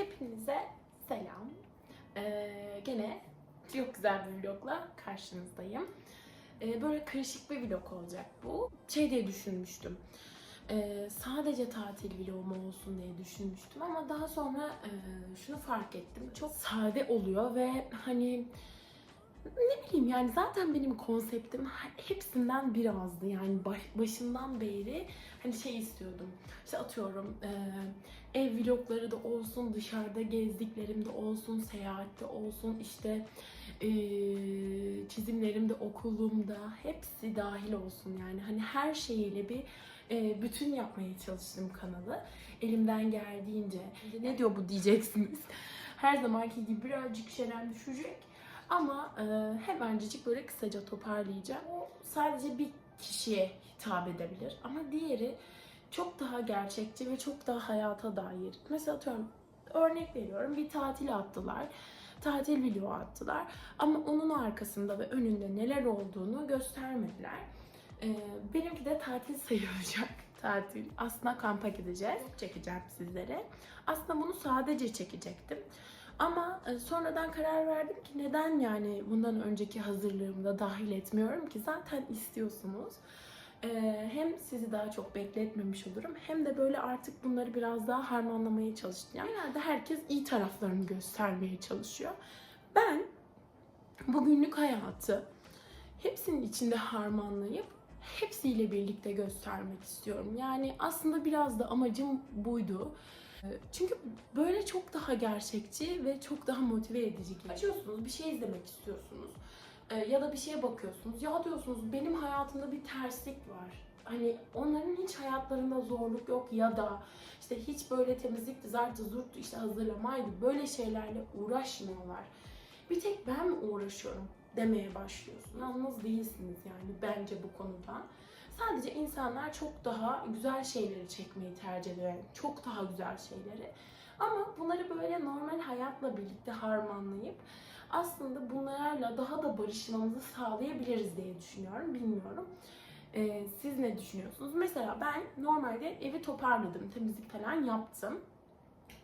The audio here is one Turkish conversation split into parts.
Hepinize selam. Ee, gene çok güzel bir vlogla karşınızdayım. Ee, böyle karışık bir vlog olacak bu. Şey diye düşünmüştüm. Ee, sadece tatil vlogu olsun diye düşünmüştüm ama daha sonra e, şunu fark ettim. Çok sade oluyor ve hani ne bileyim yani zaten benim konseptim hepsinden birazdı yani baş- başından beri hani şey istiyordum. İşte atıyorum e, ev vlogları da olsun dışarıda gezdiklerimde olsun seyahatte olsun işte e, çizimlerimde okulumda hepsi dahil olsun yani. Hani her şeyiyle bir e, bütün yapmaya çalıştım kanalı elimden geldiğince. Ne diyor bu diyeceksiniz? Her zamanki gibi birazcık şeren düşecek ama e, hemencecik böyle kısaca toparlayacağım. O sadece bir kişiye hitap edebilir ama diğeri çok daha gerçekçi ve çok daha hayata dair. Mesela atıyorum örnek veriyorum bir tatil attılar. Tatil video attılar ama onun arkasında ve önünde neler olduğunu göstermediler. E, benimki de tatil sayılacak tatil. Aslında kampa gideceğiz. Çekeceğim sizlere. Aslında bunu sadece çekecektim. Ama e, sonradan karar verdim ki neden yani bundan önceki hazırlığımda dahil etmiyorum ki zaten istiyorsunuz. E, Hem sizi daha çok bekletmemiş olurum hem de böyle artık bunları biraz daha harmanlamaya çalışacağım. Genelde herkes iyi taraflarını göstermeye çalışıyor. Ben bugünlük hayatı hepsinin içinde harmanlayıp hepsiyle birlikte göstermek istiyorum. Yani aslında biraz da amacım buydu. Çünkü böyle çok daha gerçekçi ve çok daha motive edici geliyor. Açıyorsunuz, bir şey izlemek istiyorsunuz. Ee, ya da bir şeye bakıyorsunuz. Ya diyorsunuz benim hayatımda bir terslik var. Hani onların hiç hayatlarında zorluk yok ya da işte hiç böyle temizlikti, zartı, zurttu, işte hazırlamaydı. Böyle şeylerle uğraşmıyorlar. Bir tek ben mi uğraşıyorum demeye başlıyorsun. Yalnız değilsiniz yani bence bu konuda. Sadece insanlar çok daha güzel şeyleri çekmeyi tercih ediyor. Yani çok daha güzel şeyleri. Ama bunları böyle normal hayatla birlikte harmanlayıp aslında bunlarla daha da barışmamızı sağlayabiliriz diye düşünüyorum. Bilmiyorum. Ee, siz ne düşünüyorsunuz? Mesela ben normalde evi toparladım, temizlik falan yaptım.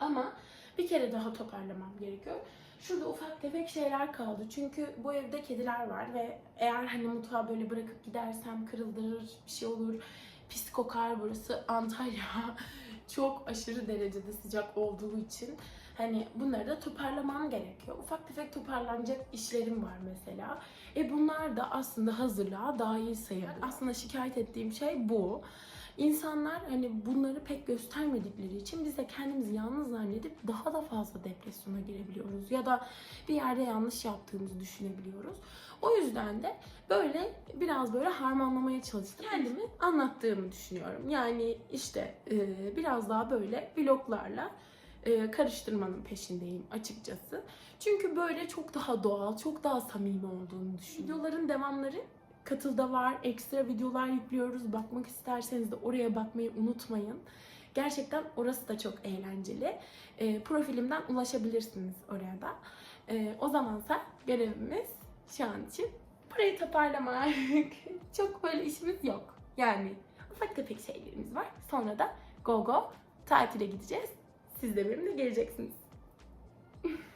Ama bir kere daha toparlamam gerekiyor. Şurada ufak tefek şeyler kaldı. Çünkü bu evde kediler var ve eğer hani mutfağı böyle bırakıp gidersem kırıldırır, bir şey olur. Pis kokar burası Antalya. Çok aşırı derecede sıcak olduğu için hani bunları da toparlamam gerekiyor. Ufak tefek toparlanacak işlerim var mesela. E bunlar da aslında hazırlığa dahil sayılır. Aslında şikayet ettiğim şey bu. İnsanlar hani bunları pek göstermedikleri için biz de kendimizi yalnız zannedip daha da fazla depresyona girebiliyoruz. Ya da bir yerde yanlış yaptığımızı düşünebiliyoruz. O yüzden de böyle biraz böyle harmanlamaya çalıştım. Kendimi anlattığımı düşünüyorum. Yani işte biraz daha böyle vloglarla e, karıştırmanın peşindeyim açıkçası. Çünkü böyle çok daha doğal, çok daha samimi olduğunu düşünüyorum. Videoların devamları Katıl'da var. Ekstra videolar yüklüyoruz. Bakmak isterseniz de oraya bakmayı unutmayın. Gerçekten orası da çok eğlenceli. E, profilimden ulaşabilirsiniz oraya da. E, o zamansa görevimiz şu an için burayı toparlamak. çok böyle işimiz yok. Yani ufak tefek şeylerimiz var. Sonra da go go tatile gideceğiz. Siz de benimle geleceksiniz.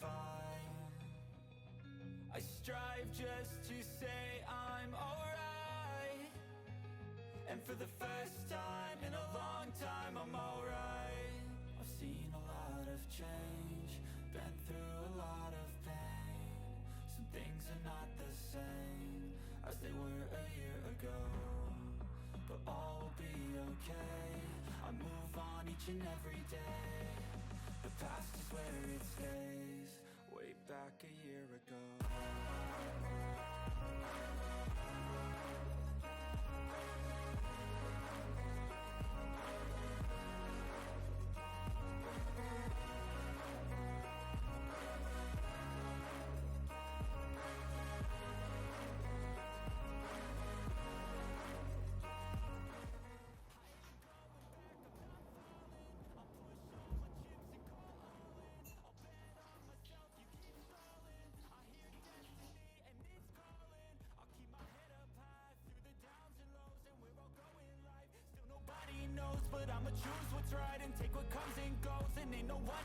fine. I strive just to say I'm alright. And for the first time in a long time, I'm alright. I've seen a lot of change, and ain't no one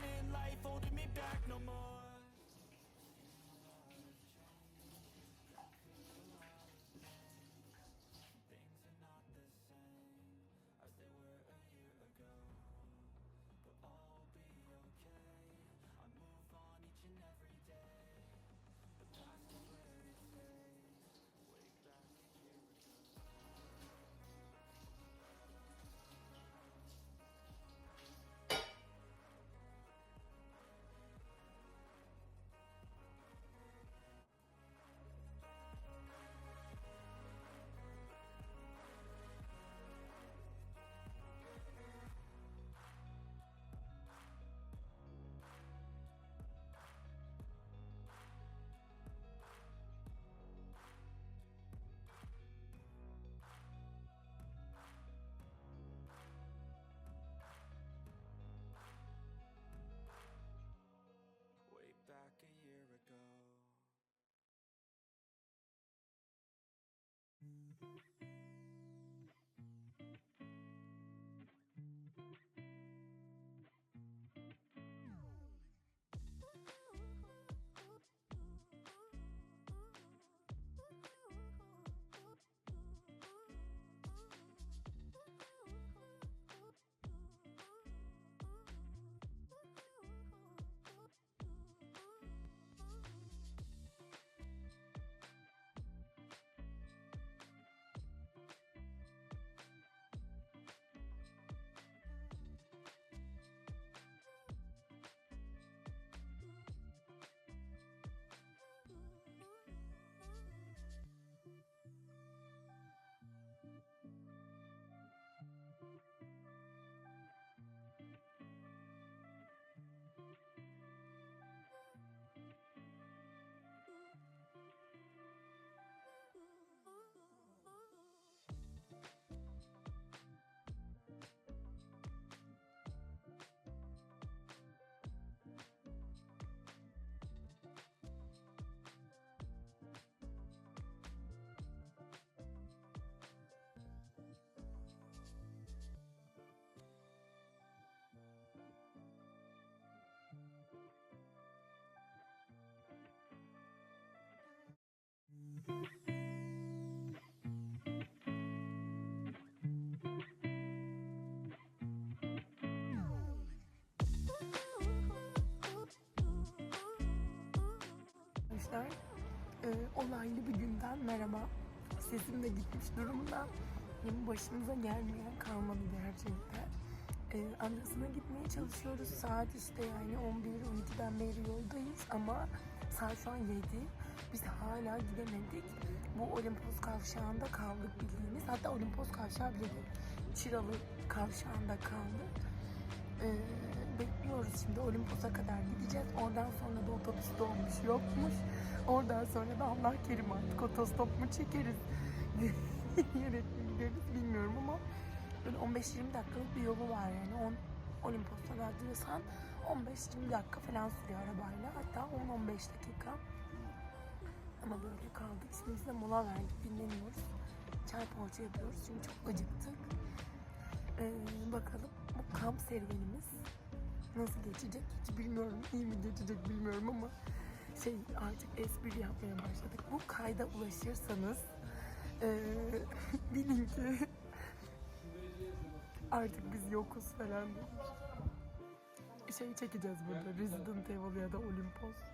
Arkadaşlar e, olaylı bir günden merhaba. Sesim de gitmiş durumda. Benim başımıza gelmeyen kalmadı gerçekten. E, Anlasına gitmeye çalışıyoruz. Saat işte yani 11-12'den beri yoldayız ama saat şu an 7. Biz hala gidemedik. Bu Olimpos kavşağında kaldık bildiğiniz. Hatta Olimpos kavşağı bile değil. Çıralı kavşağında kaldık. E, bekliyoruz Şimdi Olimpos'a kadar gideceğiz. Oradan sonra da otobüs dolmuş yokmuş. Oradan sonra da Allah kerim artık otostop mu çekeriz? Mi gideriz bilmiyorum ama böyle 15-20 dakikalık bir yolu var yani. On, Olimpos'a vardıysan 15-20 dakika falan sürüyor arabayla. Hatta 10-15 dakika. Ama böyle kaldık. Şimdi biz de mola verdik, dinleniyoruz. Çay poğaça yapıyoruz çünkü çok acıktık. Ee, bakalım kamp serüvenimiz nasıl geçecek hiç bilmiyorum. İyi mi geçecek bilmiyorum ama şey artık espri yapmaya başladık. Bu kayda ulaşırsanız ee, bilin ki artık biz yokuz falan demiş. Şey çekeceğiz burada. Resident Evil ya da Olympus.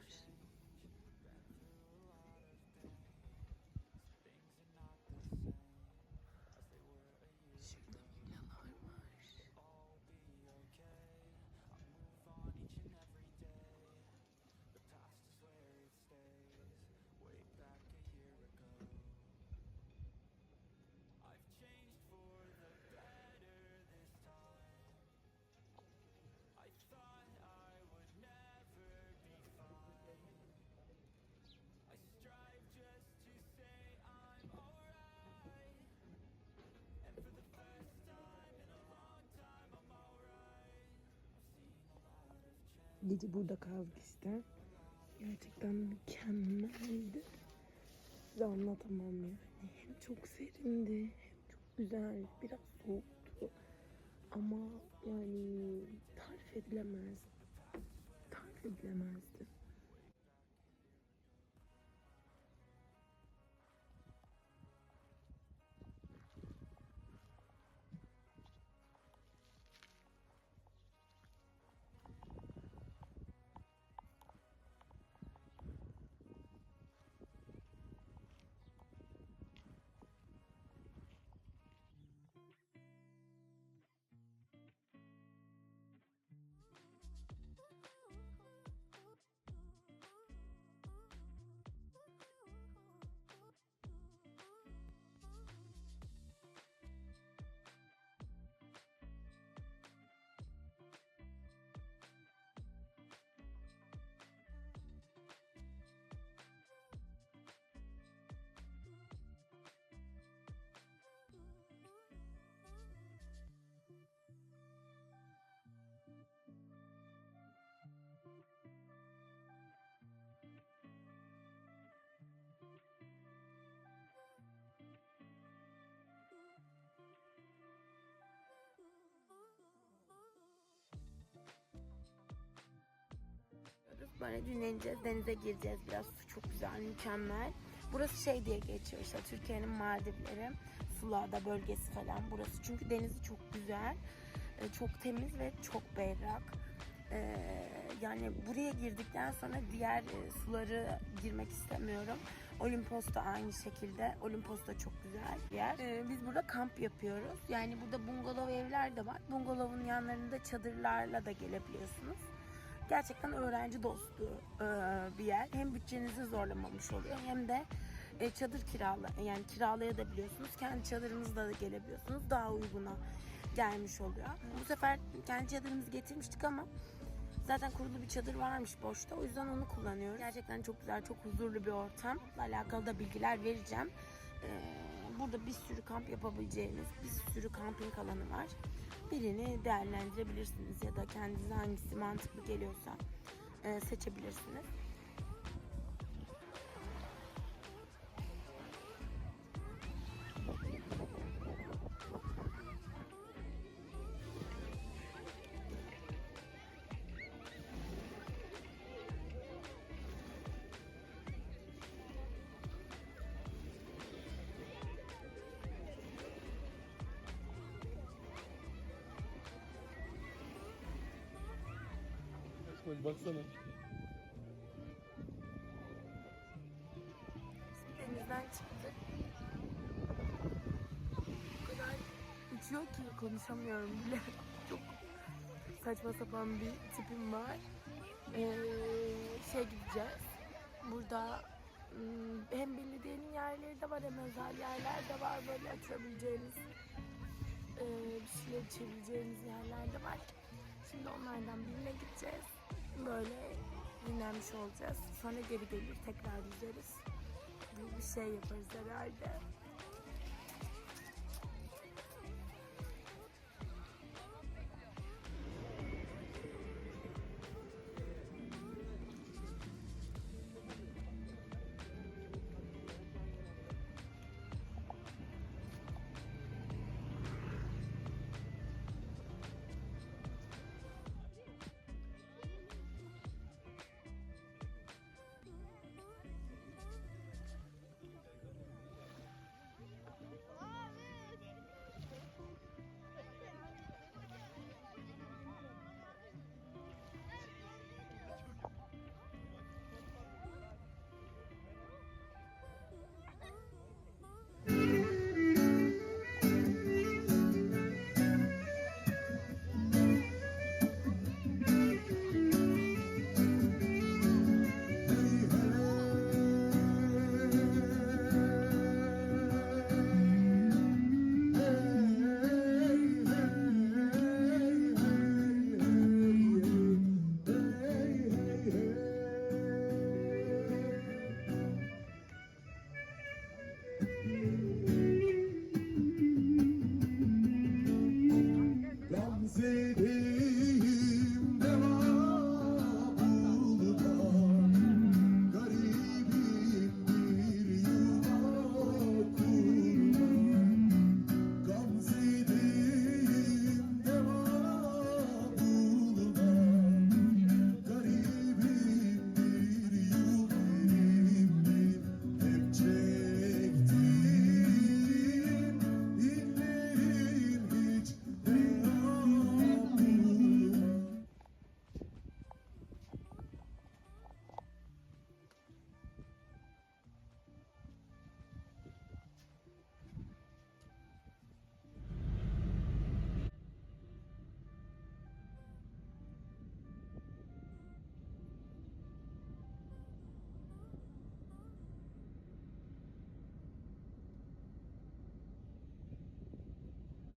Gece burada kaldık işte. Gerçekten mükemmeldi. Size anlatamam yani. Hem çok serindi, hem çok güzel, biraz soğuktu. Ama yani tarif edilemez. Tarif edilemezdi. Böyle dinleneceğiz, denize gireceğiz biraz. Su çok güzel, mükemmel. Burası şey diye geçiyor işte Türkiye'nin Maldivleri, Sulada bölgesi falan burası. Çünkü denizi çok güzel, e, çok temiz ve çok berrak. E, yani buraya girdikten sonra diğer e, suları girmek istemiyorum. Olimpos da aynı şekilde. Olimpos da çok güzel bir yer. E, biz burada kamp yapıyoruz. Yani burada bungalov evler de var. Bungalovun yanlarında çadırlarla da gelebiliyorsunuz gerçekten öğrenci dostu e, bir yer. Hem bütçenizi zorlamamış oluyor hem de e, çadır kirala yani kiralayabiliyorsunuz. Kendi çadırınızla da gelebiliyorsunuz. Daha uyguna gelmiş oluyor. Bu sefer kendi çadırımızı getirmiştik ama Zaten kurulu bir çadır varmış boşta. O yüzden onu kullanıyoruz. Gerçekten çok güzel, çok huzurlu bir ortam. Bununla alakalı da bilgiler vereceğim. Ee, burada bir sürü kamp yapabileceğiniz bir sürü kamping alanı var. Birini değerlendirebilirsiniz ya da kendinize hangisi mantıklı geliyorsa e, seçebilirsiniz. Denizden çıktık. O kadar uçuyor ki konuşamıyorum bile. Çok saçma sapan bir tipim var. Ee, şey gideceğiz. Burada ım, hem belediyenin yerleri de var hem özel yerler de var. Böyle açabileceğiniz e, bir şeyler içebileceğiniz yerler de var. Şimdi onlardan birine gideceğiz. Böyle dinlenmiş olacağız. Sonra geri gelir tekrar yüzeriz. Bir bir şey yaparız herhalde.